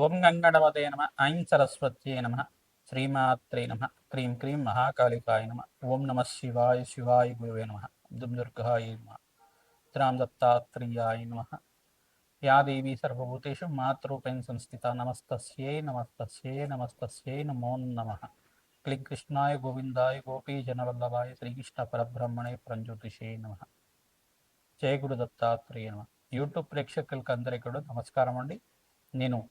ఓం గంగణవతే నమ. ఐం సరస్వత్యే నమ. శ్రీమాత్రే నమ. క్రీం క్రీం మహాకాళికాయ నమ. ఓం నమ శివాయ శివాయ గురువే నమ. దుమ్ దుర్గాయ నమ. త్రాం దత్తాత్రేయాయ నమ. యా దేవీ సర్వభూతేషు మాతృపేణ సంస్థిత నమస్తస్యై నమస్తస్యై నమస్తస్యై నమో నమ. క్లిం కృష్ణాయ గోవిందాయ గోపీజనవల్లభాయ శ్రీకృష్ణ పరబ్రహ్మణే ప్రంజ్యోతిషే నమ. జయ గురు దత్తాత్రేయ నమ. యూట్యూబ్ ప్రేక్షకులకు అందరికీ కూడా నమస్కారం అండి. నేను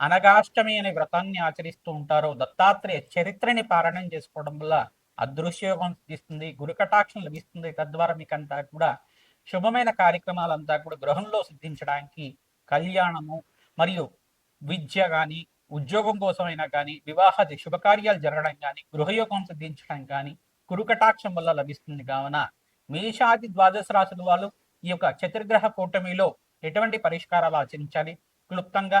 అనగాష్టమి అనే వ్రతాన్ని ఆచరిస్తూ ఉంటారో దత్తాత్రేయ చరిత్రని పారాయణం చేసుకోవడం వల్ల అదృశ్యోగం సిద్ధిస్తుంది గురుకటాక్షం లభిస్తుంది. తద్వారా మీకంతా కూడా శుభమైన కార్యక్రమాలంతా కూడా గృహంలో సిద్ధించడానికి కళ్యాణము మరియు విద్య కానీ ఉద్యోగం కోసమైనా కానీ వివాహాది శుభకార్యాలు జరగడం కానీ గృహయోగం సిద్ధించడం కానీ కురుకటాక్షం వల్ల లభిస్తుంది. కావున మేషాది ద్వాదశ రాశుల వాళ్ళు ఈ యొక్క చతుర్గ్రహ కూటమిలో ఎటువంటి పరిష్కారాలు ఆచరించాలి? క్లుప్తంగా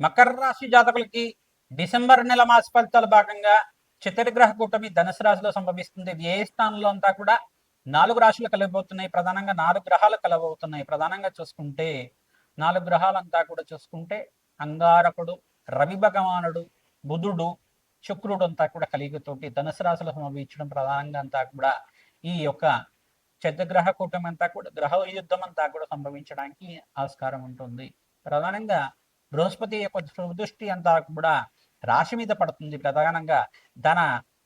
మకర రాశి జాతకులకి డిసెంబర్ నెల మాస ఫలితాల భాగంగా చతుర్గ్రహ కూటమి ధనుసు రాశిలో సంభవిస్తుంది. వ్యయ స్థానంలో అంతా కూడా నాలుగు రాశులు కలవబోతున్నాయి. ప్రధానంగా నాలుగు గ్రహాలు కలవబోతున్నాయి. ప్రధానంగా చూసుకుంటే నాలుగు గ్రహాలంతా కూడా చూసుకుంటే అంగారకుడు రవి భగవానుడు బుధుడు శుక్రుడు అంతా కూడా కలిగితోటి ధనుసు రాశిలో సంభవించడం ప్రధానంగా అంతా కూడా ఈ యొక్క చతుర్గ్రహ కూటమి అంతా కూడా గ్రహ యుద్ధం అంతా కూడా సంభవించడానికి ఆస్కారం ఉంటుంది. ప్రధానంగా బృహస్పతి యొక్క దృష్టి అంతా కూడా రాశి మీద పడుతుంది ప్రధానంగా. ధన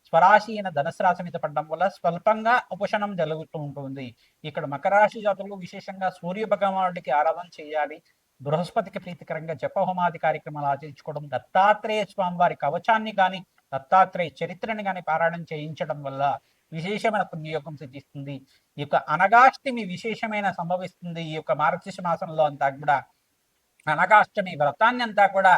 స్వరాశి అయిన ధనసు రాశి మీద పడడం వల్ల స్వల్పంగా ఉపశనం జరుగుతూ ఉంటుంది. ఇక్కడ మకర రాశి జాతులు విశేషంగా సూర్య భగవానుడికి ఆరాధన చేయాలి. బృహస్పతికి ప్రీతికరంగా జపహోమాది కార్యక్రమాలు ఆచరించుకోవడం దత్తాత్రేయ స్వామి వారి కవచాన్ని కానీ దత్తాత్రేయ చరిత్రని కానీ పారాయణం చేయించడం వల్ల విశేషమైన పుణ్యయోగం సిద్ధిస్తుంది. ఈ యొక్క అనగాష్టమి విశేషమైన సంభవిస్తుంది ఈ యొక్క మార్గశిష మాసంలో అంతా కూడా. అనగాష్టమి వ్రతాన్ని అంతా కూడా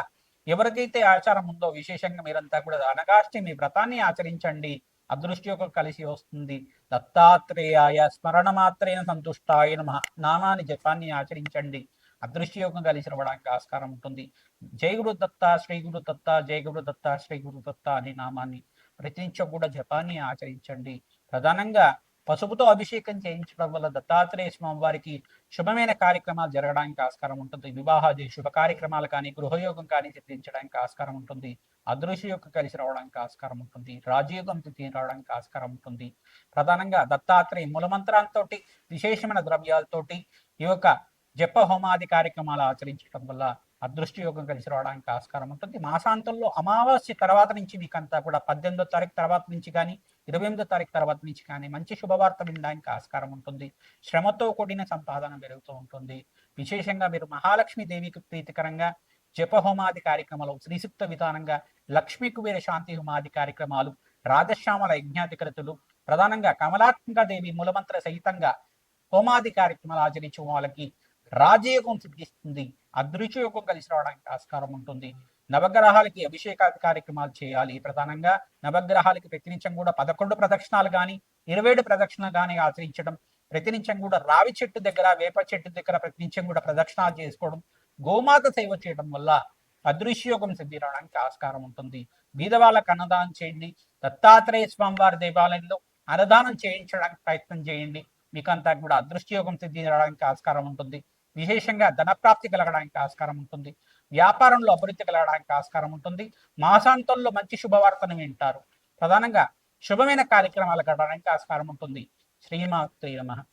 ఎవరికైతే ఆచారం ఉందో విశేషంగా మీరంతా కూడా అనగాష్టమి వ్రతాన్ని ఆచరించండి. అదృష్టయోగం కలిసి వస్తుంది. దత్తాత్రేయాయ స్మరణ మాత్రేన సంతుష్టాయ నామాని నామాన్ని జపాన్ని ఆచరించండి. అదృష్టయోగం కలిసి రావడానికి ఆస్కారం ఉంటుంది. జై గురు దత్త శ్రీ గురు దత్త జై గురు దత్త శ్రీ గురు దత్త అనే నామాన్ని ప్రతినిత్యం కూడా జపాన్ని ఆచరించండి. ప్రధానంగా పసుపుతో అభిషేకం చేయించడం వల్ల దత్తాత్రేయ స్వామి వారికి శుభమైన కార్యక్రమాలు జరగడానికి ఆస్కారం ఉంటుంది. వివాహాది శుభ కార్యక్రమాలు కానీ గృహయోగం కానీ సిద్ధించడానికి ఆస్కారం ఉంటుంది. అదృశ్య యొక్క కలిసి రావడానికి ఆస్కారం ఉంటుంది. రాజయోగం తిథి రావడానికి ఆస్కారం ఉంటుంది. ప్రధానంగా దత్తాత్రేయ మూలమంత్రాలతో విశేషమైన ద్రవ్యాలతోటి ఈ యొక్క జప హోమాది కార్యక్రమాలు ఆచరించడం వల్ల అదృష్టి యోగం కలిసి రావడానికి ఆస్కారం ఉంటుంది. మాసాంతంలో అమావాస్య తర్వాత నుంచి మీకంతా కూడా పద్దెనిమిదో తారీఖు తర్వాత నుంచి కానీ ఇరవై ఎనిమిదో తారీఖు తర్వాత నుంచి కానీ మంచి శుభవార్త వినడానికి ఆస్కారం ఉంటుంది. శ్రమతో కూడిన సంపాదన పెరుగుతూ ఉంటుంది. విశేషంగా మీరు మహాలక్ష్మి దేవికి ప్రీతికరంగా జపహోమాది కార్యక్రమాలు శ్రీసుక్త విధానంగా లక్ష్మీ కుబేర శాంతి హోమాది కార్యక్రమాలు రాజశ్యామల యజ్ఞాధికృతులు ప్రధానంగా కమలాత్మక దేవి మూలమంత్ర సహితంగా హోమాది కార్యక్రమాలు ఆచరించే వాళ్ళకి రాజయోగం సిద్ధిస్తుంది. అదృశ్యయోగం కలిసి రావడానికి ఆస్కారం ఉంటుంది. నవగ్రహాలకి అభిషేక కార్యక్రమాలు చేయాలి ప్రధానంగా. నవగ్రహాలకి ప్రతినిత్యం కూడా పదకొండు ప్రదక్షిణాలు కానీ ఇరవై ఏడు ప్రదక్షిణలు కానీ ఆచరించడం. ప్రతినిత్యం కూడా రావి చెట్టు దగ్గర వేప చెట్టు దగ్గర ప్రతినిత్యం కూడా ప్రదక్షిణాలు చేసుకోవడం. గోమాత సేవ చేయడం వల్ల అదృశ్యయోగం సిద్ధి రావడానికి ఆస్కారం ఉంటుంది. బీదవాళ్ళకు అన్నదానం చేయండి. దత్తాత్రేయ స్వామివారి దేవాలయంలో అన్నదానం చేయించడానికి ప్రయత్నం చేయండి. మీకంతా కూడా అదృష్టయోగం సిద్ధి రావడానికి ఆస్కారం ఉంటుంది. విశేషంగా ధనప్రాప్తి కలగడానికి ఆస్కారం ఉంటుంది. వ్యాపారంలో అభివృద్ధి కలగడానికి ఆస్కారం ఉంటుంది. మాసాంతంలో మంచి శుభవార్తను వింటారు. ప్రధానంగా శుభమైన కార్యక్రమాలు కలగడానికి ఆస్కారం ఉంటుంది. శ్రీమాత్రి నమ.